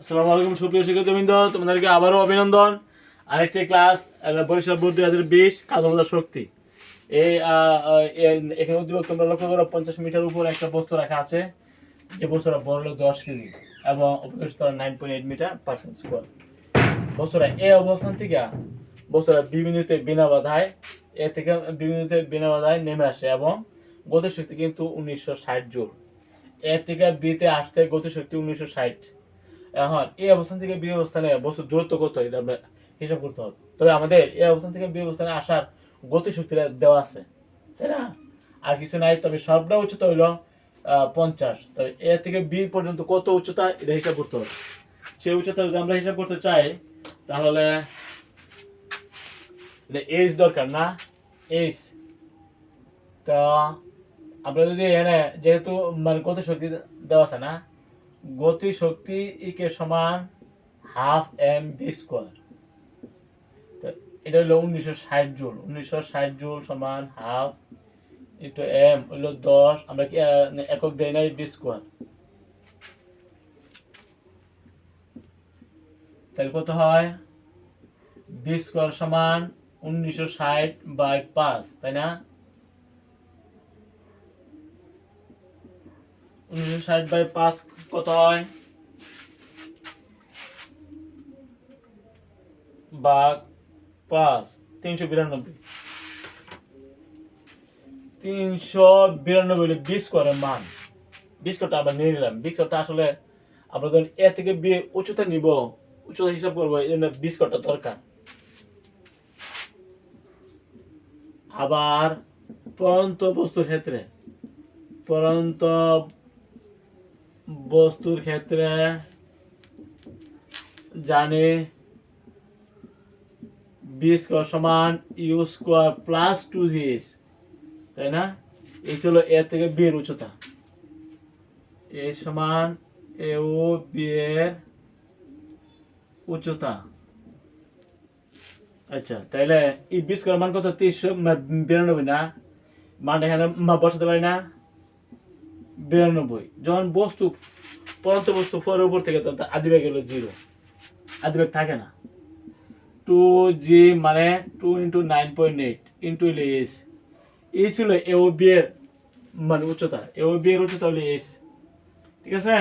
আসসালামু আলাইকুম, সুপ্রিয় শিক্ষকবৃন্দ তোমাদেরকে আবারও অভিনন্দন। আরেকটি ক্লাস বরিশাল বোর্ড দুই হাজার বিশ কাজমদার শক্তি। এই এ- এখানে উদ্যোগ তোমরা লক্ষ্য করো, পঞ্চাশ মিটার উপর একটা বস্তু রাখা আছে। যে বস্তুটা বড় হলো দশ কেজি এবং অপরিষ্ঠ nine point eight metre percent square বস্তুটা এই অবস্থান থেকে, বস্তুটা বিভিন্নতে বিনা বাধায়, এ থেকে বিভিন্নতে বিনা বাধায় নেমে আসে এবং গতিশক্তি কিন্তু উনিশশো ষাট জোর এ থেকে বিতে আসতে গতিশক্তি উনিশশো ষাট। এখন এই অবস্থান থেকে বি অবস্থানে বস্তু দূরত্ব কত, এটা আমরা হিসাব করতে হবে। তবে আমাদের এই অবস্থান থেকে বি অবস্থানে আসার গতিশক্তিটা দেওয়া আছে, তাই না? আর কিছু নাই, তবে সবটা উচ্চতা হইল পঞ্চাশ। তবে এ থেকে বি পর্যন্ত কত উচ্চতা, এটা হিসাব করতে হবে। সেই উচ্চতা যদি আমরা হিসাব করতে চাই, তাহলে এইচ দরকার না? এইচ তো আমরা যদি এখানে যেহেতু মানে গতি শক্তি দেওয়া আছে না গতি শক্তি ইকে সমান হাফ এম বি স্কোয়ার। তো এটা হলো উনিশশো ষাট জুল। উনিশশো ষাট জুল সমান হাফ ইন্টু এম হলো দশ। আমরা কি একক দেই নাই বি স্কোয়ার। তাহলে কত হয়? বি স্কোয়ার সমান উনিশশো ষাট বাই পাঁচ, তাই না? উনিশশো ষাট বাই পাঁচ কত হয়? বাঘ পাঁচ, তিনশো বিরানব্বই। তিনশো বিরানব্বই হলে বিশ করে মান। বিশ করটা আবার নিয়ে নিলাম। বিশ করটা আসলে আমরা ধরুন এ থেকে বি উচ্চতা নিব উচ্চতা হিসাব করব, এই জন্য বিশ করটা দরকার। আবার পরন্ত বস্তুর ক্ষেত্রে, পরন্ত বস্তুর ক্ষেত্রে জানি বি স্কোয়ার সমান u square plus two g s তাই না? এই ছিল এ থেকে বি এর উচ্চতা। এ সমান এ ও বি এর উচ্চতা। আচ্ছা তাইলে এই বি স্কোয়ার মান কত? তিনশো বিরানব্বই না? মান এখানে বসাতে পারি না? বিরানব্বই। যখন বস্তু পরন্ত বস্তু ফোর উপর থেকে তখন তার আদিবেগ হলো জিরো। আদিবেগ থাকে না। টু জি মানে two into nine point eight into s. এই ছিল এ ও বি এর মানে উচ্চতা। এ ও বি এর উচ্চতা হলো এস। ঠিক আছে?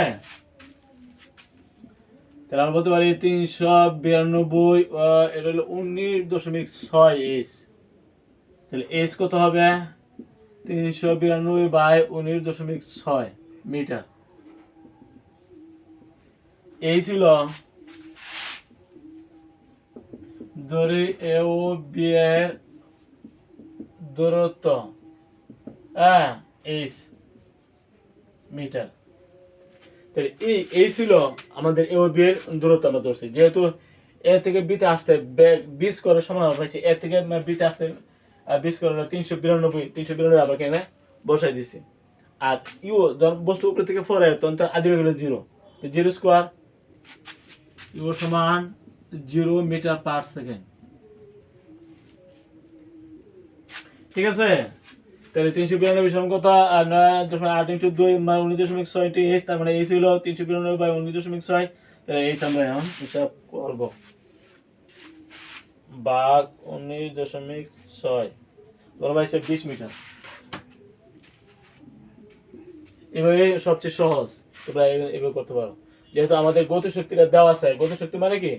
তাহলে আমরা বলতে পারি তিনশো বিরানব্বই এটা হলো উনিশ দশমিক ছয় এস। তাহলে এস কত হবে? তিনশো বিরানব্বই বাই উনিশ দশমিক ছয় মিটার। এই ছিল দড়ি এ ও দূরত্ব এইচ মিটার। তাহলে এই এই ছিল আমাদের এ ও এর দূরত্ব আমরা ধরছি। যেহেতু এ থেকে বিতে আসতে বিশ করে সমান পাইছি, এ থেকে বিতে আসতে বিশ করে তিনশো বিরানব্বই তিনশো বিরানব্বই আবার কেন, বসাই দিছি। আর ইউ যখন বস্তু উপরে থেকে ফরে তখন তার আদি হলো জিরো তো জিরো স্কোয়ার ইউ সমান জিরো মিটার পার সেকেন্ড ঠিক আছে? তাহলে তিনশো বিরানব্বই সমান কত? আর নয় দশমিক আট ইন্টু দুই মানে উনিশ দশমিক ছয়টি এইচ তার মানে এইচ হলো তিনশো বিরানব্বই বাই উনিশ দশমিক ছয়। তাহলে এইচ আমরা এখন হিসাব করব। বাঘ উনিশ দশমিক ছয়। বড় ভাই বিশ মিটার। এভাবে সবচেয়ে সহজ। তোমরা এভাবে করতে পারো। যেহেতু আমাদের গতি শক্তিটা দেওয়া আছে গতি শক্তি মানে কি?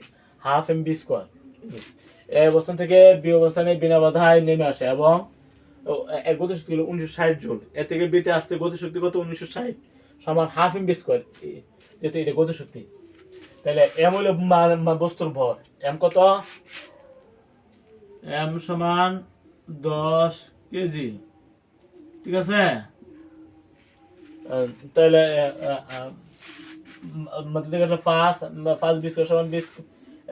হাফ এম বি স্কোয়ার এই অবস্থান থেকে বি অবস্থানে বিনা বাধায় নেমে আসে এবং এর হলো উনিশশো ষাট জুল এ থেকে বিতে আসতে গতি শক্তি কত? উনিশশো ষাট সমান হাফ এম বি স্কোয়ার যেহেতু এটা গতি শক্তি তাহলে এম হলো বস্তুর ভর। এম কত? এম সমান দশ কেজি। ঠিক আছে? তাহলে পাঁচ পাঁচ বিশ করে সমান বিশ,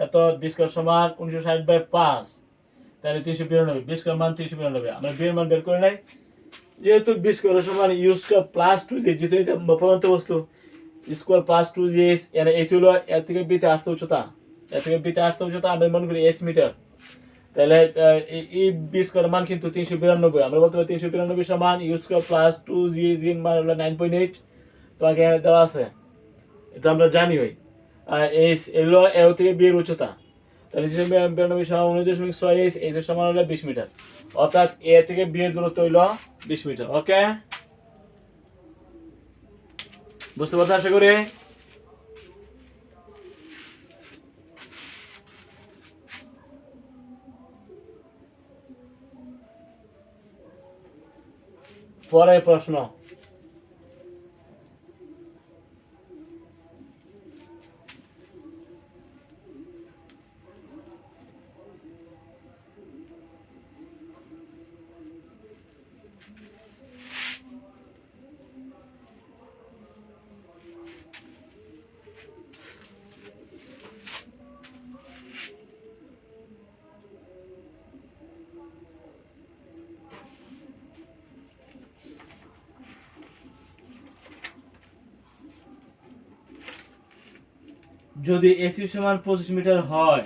এত বিশ করে সমান উনিশশো ষাট বাই পাঁচ। তাহলে তিনশো বিরানব্বই, বিশ করে মান তিনশো বিরানব্বই। আমরা বিয়ের মান বের করে নাই। যেহেতু বিশ করে সমান u square plus two g, যেহেতু এটা প্রদত্ত বস্তু, square plus two g, s, এর, এই ছিল এর থেকে বিতে আসতে উচ্চতা। এর থেকে বিতে আসতে উচ্চতা আমরা মনে করি এস মিটার। তাহলে এই- এই বি স্কোয়ার মান কিন্তু তিনশো বিরানব্বই। আমরা বলতে পারি তিনশো বিরানব্বই সমান u square plus two g g মান হলো নাইন পয়েন্ট এইট তোমাকে এখানে দেওয়া আছে। এটা আমরা জানি ওই এলো এও থেকে বিয়ের উচ্চতা। তাহলে হিসেবে বিরানব্বই সমান উনিশ দশমিক ছয় এইচ এইচ এর সমান হলো বিশ মিটার। অর্থাৎ এ থেকে বিয়ের দূরত্ব হইল বিশ মিটার। ওকে বুঝতে পারছ আশা করি? পরের প্রশ্ন। যদি এসি সমান পঁচিশ মিটার হয়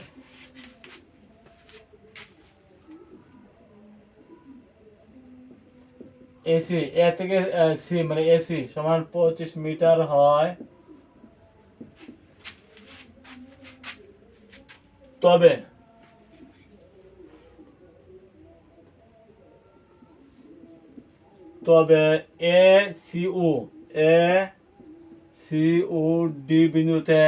এসি এ থেকে সি মানে এসি সমান পঁচিশ মিটার হয়, তবে তবে A C O A C O D বিন্দুতে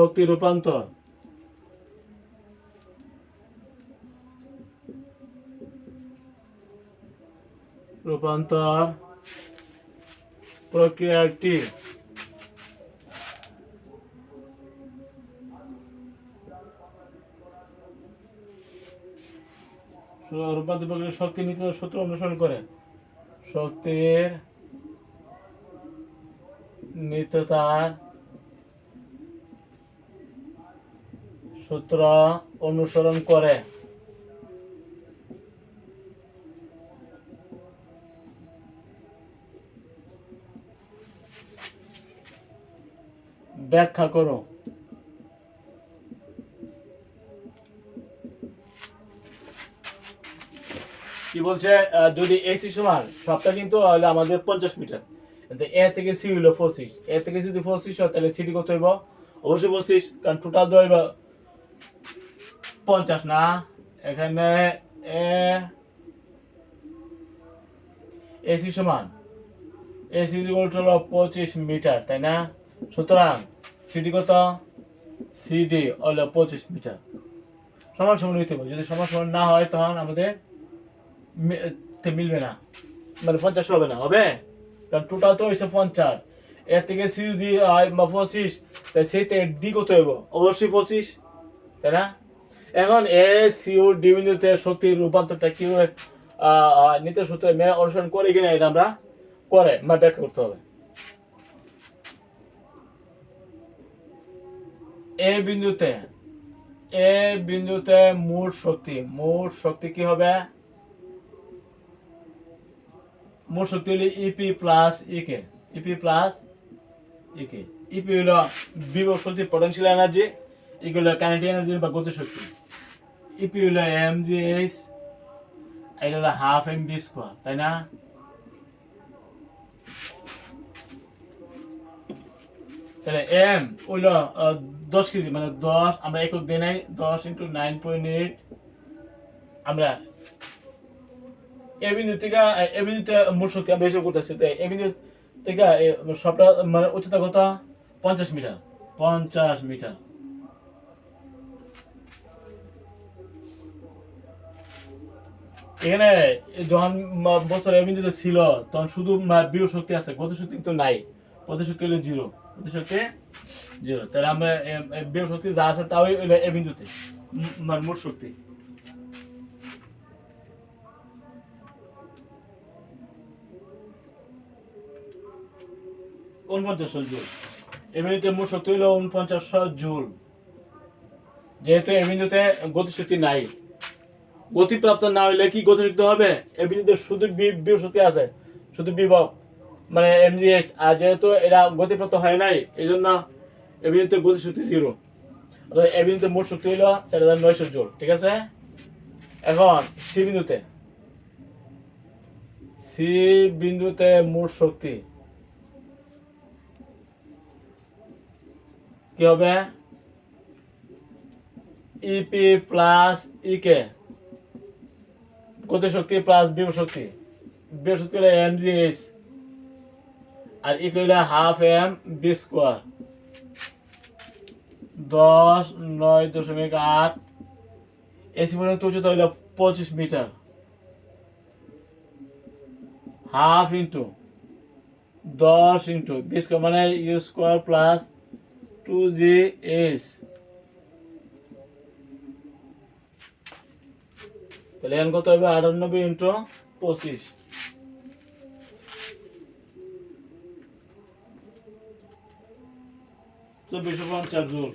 শক্তি রূপান্তর। রূপান্তর প্রক্রিয়াটি রূপান্তর প্রক্রিয়া শক্তি নীতি সূত্র অনুসরণ করে। শক্তির নিত্যতার সূত্র অনুসরণ করে। ব্যাখ্যা করো। কি বলছে? যদি এসি সমান, সবটা কিন্তু হলো আমাদের পঞ্চাশ মিটার। এ থেকে সি হইল পঁচিশ। এ থেকে যদি পঁচিশ হয়, তাহলে সিটি কত হইব? অবশ্যই পঁচিশ, কারণ টোটাল ধরব পঞ্চাশ, না? এখানে এসি সমান। এসি হলো পঁচিশ মিটার, তাই না? সুতরাং সিডি কত? সিডি হলো পঁচিশ মিটার। সমান সমান হইতে হবে। যদি সমান সমান না হয়, তখন আমাদের মিলবে না। মানে পঞ্চাশ হবে না, হবে? কারণ টোটাল তো হয়েছে পঞ্চাশ। এর থেকে সি যদি পঁচিশ, তাই সেইতে ডি কত হইব? অবশ্যই পঁচিশ, তাই না? এখন এ সিও ডি বিন্দুতে শক্তির রূপান্তরটা কি হয় নিত্য সূত্রে মেয়ে অনুসরণ করে কিনা এটা আমরা করে মানে ব্যাখ্যা করতে হবে। এ বিন্দুতে এ বিন্দুতে মোট শক্তি মোট শক্তি কি হবে? মোট শক্তি হলো EP plus EK EP plus EK EP হলো বিভব শক্তি পটেনশিয়াল এনার্জি এগুলো কাইনেটিক এনার্জি বা গতি শক্তি ইপি এম জি এইচ এটা হাফ এম বি স্কোয়ার তাই না? তাহলে এম হইল দশ কেজি মানে দশ, আমরা একক দিই নাই, দশ ইন্টু নাইন পয়েন্ট এইট আমরা এ থেকে, এ বিন্দুতে মোট শক্তি তাই এ থেকে সবটা মানে উচ্চতা কত? পঞ্চাশ মিটার পঞ্চাশ মিটার। এখানে যখন বছর এ বিন্দুতে ছিল, তখন শুধু বিয় শক্তি আছে, গতি শক্তি কিন্তু নাই। গতি শক্তি হলো জিরো। গতি শক্তি জিরো। তাহলে আমরা বিয় শক্তি যা আছে তাও হইল এ বিন্দুতে। মানে মোট শক্তি। উনপঞ্চাশ জুল। এ বিন্দুতে মোট শক্তি হইল উনপঞ্চাশ জুল। যেহেতু এ বিন্দুতে গতিশক্তি নাই। গতিপ্রাপ্ত না হইলে কি গতিশক্তি হবে? এ বিন্দুতে শুধু বি- আছে। শুধু বিভব মানে এমজিএস আর যেহেতু এরা গতিপ্রাপ্ত হয় নাই এই জন্য এ বিন্দুতে গতিশক্তি জিরো অর্থাৎ এ মোট শক্তি হইল চার হাজার নয়শো জোল, ঠিক আছে? এখন সি বিন্দুতে। সি বিন্দুতে মোট শক্তি কি হবে? ইপি প্লাস ইকে গতি শক্তি প্লাস বিভব শক্তি বিভব শক্তি হলো এম জি এইচ আর ই হইলে হাফ এম বি স্কোয়ার দশ, নয় দশমিক আট। এসি পর্যন্ত উচ্চতা হইল পঁচিশ মিটার। হাফ ইন্টু দশ ইন্টু বি মানে u square plus two g h তাহলে এন কত হবে? আটানব্বই ইন্টু পঁচিশ। চব্বিশশো পঞ্চাশ জুল।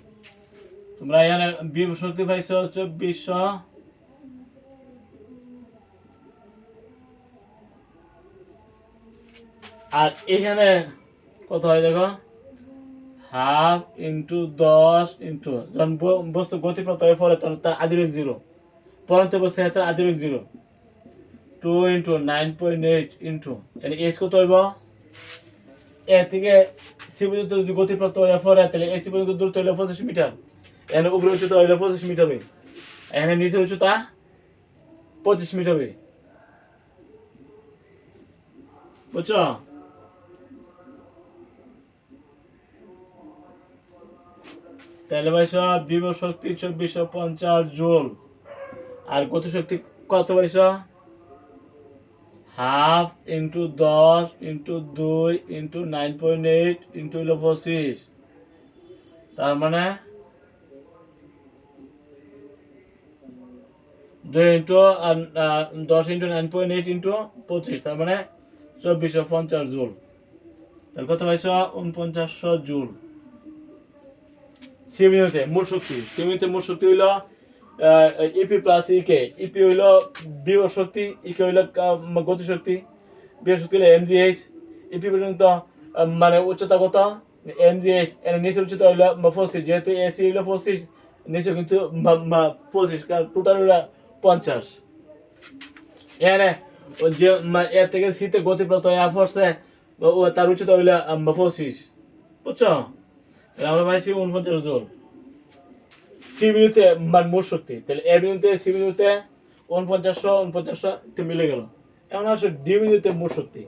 তোমরা এখানে বিভ শক্তি পাইছো চব্বিশশো। আর এখানে কত হয় দেখো? হাফ ইন্টু দশ ইন্টু যখন বস্তু গতিপ্রাপ্ত হয়ে পড়ে তখন তার আদিবেগ জিরো। পরন্ত বস্তু তার আদিবেগ zero two into nine point eight into মানে এস কত হইব? এ থেকে সি পর্যন্ত যদি গতিপ্রাপ্ত হয়ে পড়ে তাহলে এসি পর্যন্ত দূরত্ব হইলে পঁচিশ মিটার। এখানে উপরে উচ্চতা হইলে পঁচিশ মিটার হবে। এখানে নিচের উচ্চতা পঁচিশ মিটার হবে। বুঝছ? তাহলে পাইছ বিভব শক্তি চব্বিশশো পঞ্চাশ জুল। আর গতি শক্তি কত পাইছ হাফ ইন্টু দশ ইন্টু দুই into nine point eight into হলো পঁচিশ। তার মানে দুই ইন্টু দশ into nine point eight into পঁচিশ, তার মানে চব্বিশশো পঞ্চাশ জুল। তার কত পাইছ উনপঞ্চাশশো জুল। সিমিউতে মোট শক্তি। সিমিউতে মোট শক্তি হইল ইপি প্লাস ইকে ইপি হইল বিভব শক্তি ইকে হইল আহ, গতি শক্তি হইল এমজিএইচ ইপি পর্যন্ত আহ, মানে উচ্চতা কত? এমজিএইচ এর নিচে উচ্চতা হইল পঁচিশ যেহেতু এসি হইল পঁচিশ নিচে কিন্তু পঁচিশ কারণ টোটাল হইল পঞ্চাশ। এখানে ও যে এর থেকে শীতে গতিপ্রাপ্ত হয়ে পড়ছে ও তার উচ্চতা হইল পঁচিশ। বুঝছ? আমরা পাইছি উনপঞ্চাশ জন সি বিন্দুতে মানে মোট শক্তি। তাহলে এ বিন্দুতে সি বিন্দুতে উনপঞ্চাশশো উনপঞ্চাশশো মিলে গেল। এখন আসলে ডি বিন্দুতে মোট শক্তি।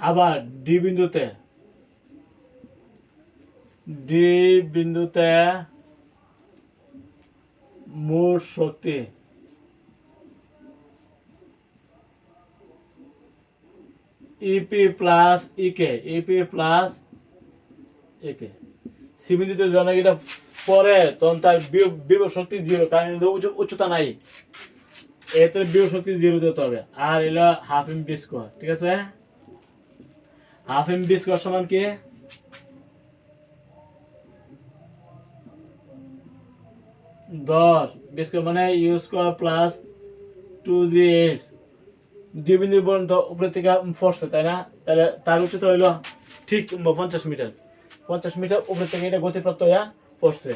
আবার ডি বিন্দুতে। ডি বিন্দুতে মোট শক্তি। EP plus EK EP plus EK সিবিন্দিতে যখন এটা পরে তখন তার বিভব শক্তি জিরো, কারণ উচ্চতা নাই। এতে বিভব শক্তি জিরো দিতে হবে। আর এলো হাফ এম বি স্কোয়ার, ঠিক আছে? হাফ এম বি স্কোয়ার সমান কি? দশ। বি স্কোয়ার মানে u square plus two g s দুই বিন্দু পর্যন্ত উপরে থেকে ফসছে তাই না? তাহলে তার উচ্চতা হইল ঠিক পঞ্চাশ মিটার। পঞ্চাশ মিটার উপরে থেকে এটা গতিপ্রাপ্ত হইয়া পড়ছে।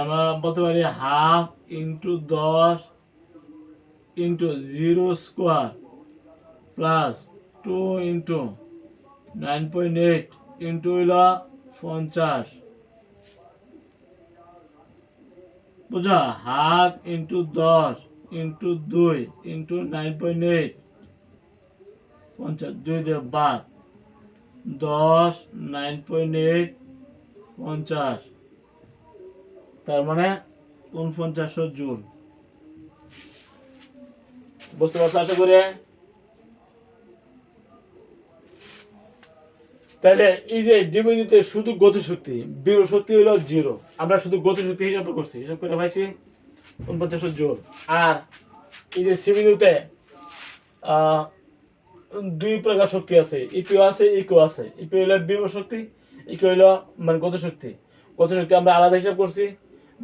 আমরা বলতে পারি হাফ ইন্টু দশ into zero square plus two into nine point eight into হইল পঞ্চাশ। বুঝা? হাফ ইন্টু দশ ইন্টু দুই ইন্টু নাইন পয়েন্ট এইট পঞ্চাশ, দুই দিয়ে বাদ, দশ নাইন পয়েন্ট এইট পঞ্চাশ, তার মানে উনপঞ্চাশশো জুন বুঝতে পারছ আশা করে? তাহলে এই যে ডিমিনিতে শুধু গতিশক্তি বিভব শক্তি হলো জিরো। আমরা শুধু গতিশক্তি হিসাব করছি, হিসাব করে পাইছি উনপঞ্চাশ জোর। আর এই যে সিমিনুতে দুই প্রকার শক্তি আছে। ইপিও আছে ইকো আছে। ইপিও হলো বিভব শক্তি ইকো হলো মানে গতিশক্তি গতিশক্তি আমরা আলাদা হিসাব করছি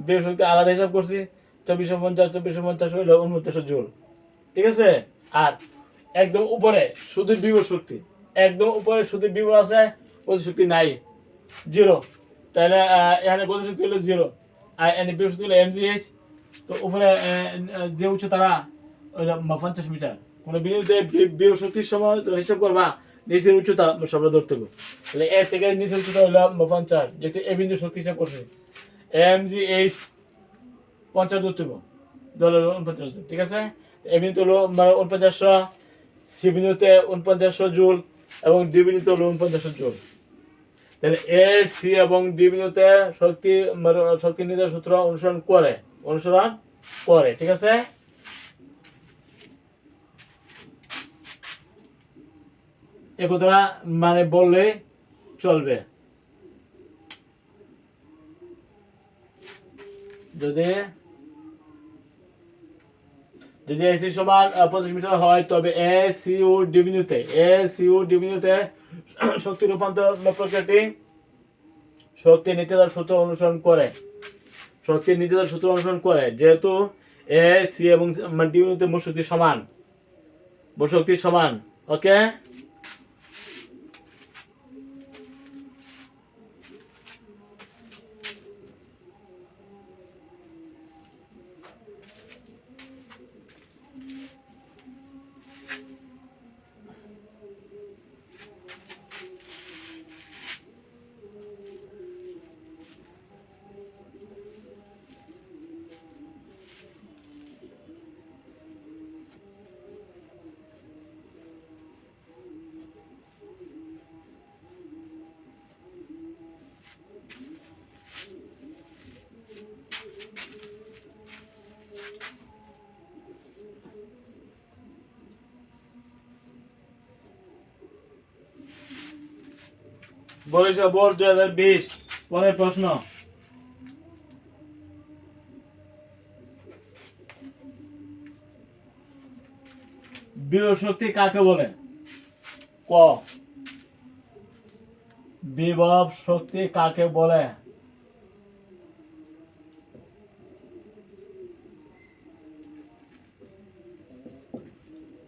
বিভব শক্তি আলাদা হিসাব করছি চব্বিশশো পঞ্চাশ চব্বিশশো পঞ্চাশ হইল উনপঞ্চাশ জোর। ঠিক আছে? আর একদম উপরে শুধু বিভব শক্তি। একদম উপরে শুধু বিভব আছে গতিশক্তি নাই। জিরো। তাহলে এখানে গতিশক্তি হলো জিরো। বৃহস্পতি হলো এমজিএইচ তো উপরে যে উচ্চতারা ওইটা পঞ্চাশ মিটার কোনো বিন্দুতে বি- বৃহস্পতির সময় হিসাব করবা, নিচের উচ্চতা সবটা ধরতে হবে। তাহলে এর থেকে নিচের উচ্চতা হলো পঞ্চাশ যেহেতু এ বিন্দু শক্তি হিসাব করছে। এম জি এইচ পঞ্চাশ ধরতে হবে। ধরো উনপঞ্চাশ ঠিক আছে? এ বিন্দু হলো উনপঞ্চাশশো, সি বিন্দুতে উনপঞ্চাশশো জুল এবং ডি বিন্দুতে হলো উনপঞ্চাশশো জুল। তাহলে এ, সি এবং ডি বিন্দুতে শক্তি শক্তি নির্দেশ সূত্র অনুসরণ করে। অনুসরণ করে, ঠিক আছে? এ মানে বললে চলবে। যদি যদি এসি সমান পঁচিশ মিটার হয়, তবে এ সি ও ডি বিন্দুতে এ সি ও ডি শক্তি রূপান্তর প্রক্রিয়াটি শক্তি নীতিদার সূত্র অনুসরণ করে। শক্তি নিজেদের সূত্র অনুসরণ করে, যেহেতু এ সি এবং মানে ডিউতে মোট শক্তি সমান, মোট শক্তি সমান ওকে বরিশাল বোর্ড দুই হাজার বিশ। পরের প্রশ্ন। কাকে বলে? ক। বিভব শক্তি কাকে বলে?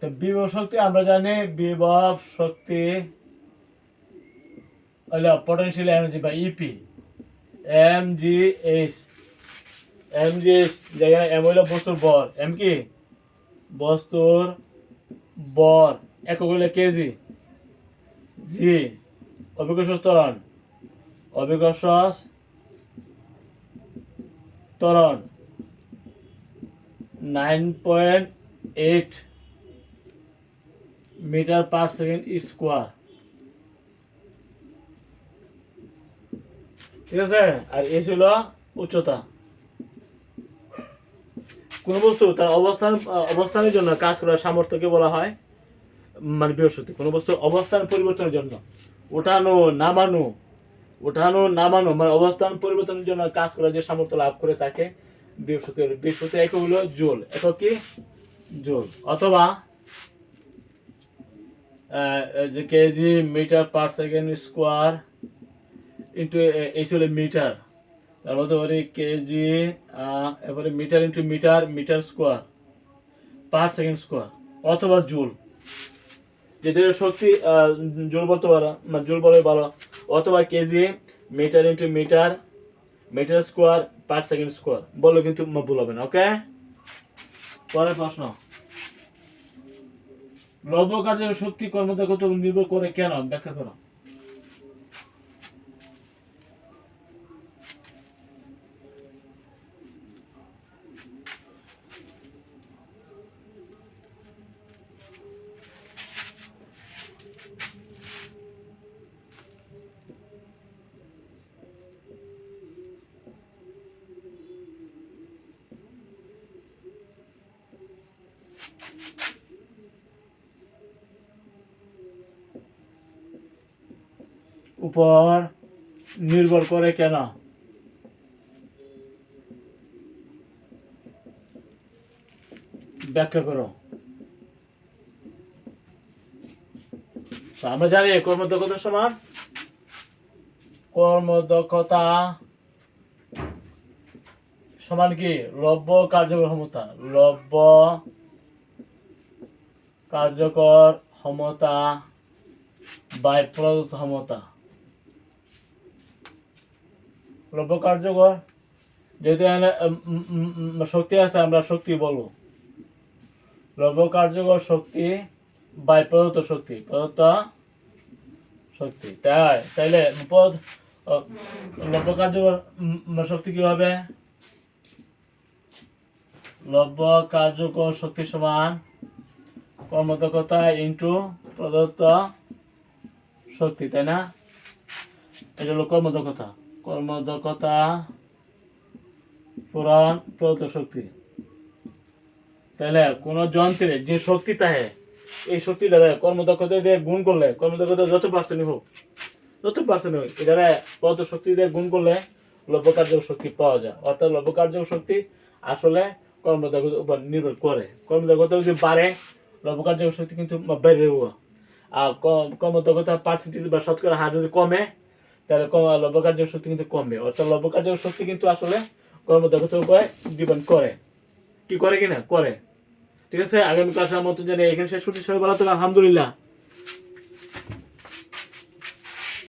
বিভব শক্তি আমরা জানি, বিভব শক্তি হলো পটেনশিয়াল এনার্জি বা EP m g h m g h জায়গায় এম হলো বস্তুর ভর এম কি বস্তুর বর একক হলো কেজি জি অভিকর্ষ ত্বরণ। অভিকর্ষ ত্বরণ। Nine point eight metre per second square ঠিক আছে? আর এই ছিল উচ্চতা। কোন বস্তু, তার অবস্থান অবস্থানের জন্য কাজ করার সামর্থ্যকে বলা হয় মানে বৃহস্পতি। কোন বস্তুর অবস্থান পরিবর্তনের জন্য। ওঠানো, নামানো ওঠানো, নামানো মানে অবস্থান পরিবর্তনের জন্য কাজ করার যে সামর্থ্য লাভ করে তাকে বৃহস্পতি বৃহস্পতি একক হলো জোল। একক কি? জোল। অথবা KG, metre per second square into h metre তার মধ্যে ওর কেজি এবারে metre into metre metre square per second square অথবা জুল যেটা শক্তি জুল বলতে পারো মানে জুল বলে ভালো। অথবা KG metre into metre metre square per second square বললে কিন্তু ভুল হবে না ওকে পরের প্রশ্ন। লব্ধ কার্যের শক্তি কর্মতা নির্ভর করে কেন? ব্যাখ্যা করো। উপর নির্ভর করে কেন? ব্যাখ্যা করো। আমরা জানি কর্মদক্ষতা সমান কর্মদক্ষতা সমান কি? লব্য কার্যকর ক্ষমতা লব্য কার্যকর ক্ষমতা বাই প্রদত্ত ক্ষমতা। লব্য কার্যকর। যেহেতু শক্তি আছে, আমরা শক্তি বলব। লব্য কার্যকর শক্তি বাই প্রদত্ত শক্তি প্রদত্ত শক্তি। তাই, তাইলে পদ লব্য কার্যকর শক্তি কি হবে? লব্য কার্যকর শক্তি সমান কর্মদক্ষতা ইন্টু প্রদত্ত শক্তি, তাই না? এটা হলো কর্মদক্ষতা। কর্মদক্ষতা, পুরাণ, প্রদত্ত শক্তি। তাহলে কোন যন্ত্রে যে শক্তি থাকে, এই শক্তিটা কর্মদক্ষতা দিয়ে গুণ করলে, কর্মদক্ষতা যত পার্সেন্ট হোক, যত পার্সেন্ট হোক, এটা প্রদত্ত শক্তি দিয়ে গুণ করলে লব্য কার্যক শক্তি পাওয়া যায়। অর্থাৎ লব্য কার্যক শক্তি আসলে কর্মদক্ষতার উপর নির্ভর করে। কর্মদক্ষতা যদি বাড়ে লব্য কার্যক শক্তি কিন্তু বেড়ে যাব। আর কর্মদক্ষতা পার্সেন্টেজ বা শতকরা হার যদি কমে তাহলে কম লব্য কার্যক শক্তি কিন্তু কমবে। অর্থাৎ লব্য কার্যক শক্তি কিন্তু আসলে কর্মদক্ষতার উপরে ডিপেন্ড করে। কি করে কিনা? করে। ঠিক আছে? আগামী ক্লাসে আমার মতো জানি এখানে শেষ করছি। সবাই ভালো থাকবে আলহামদুলিল্লাহ।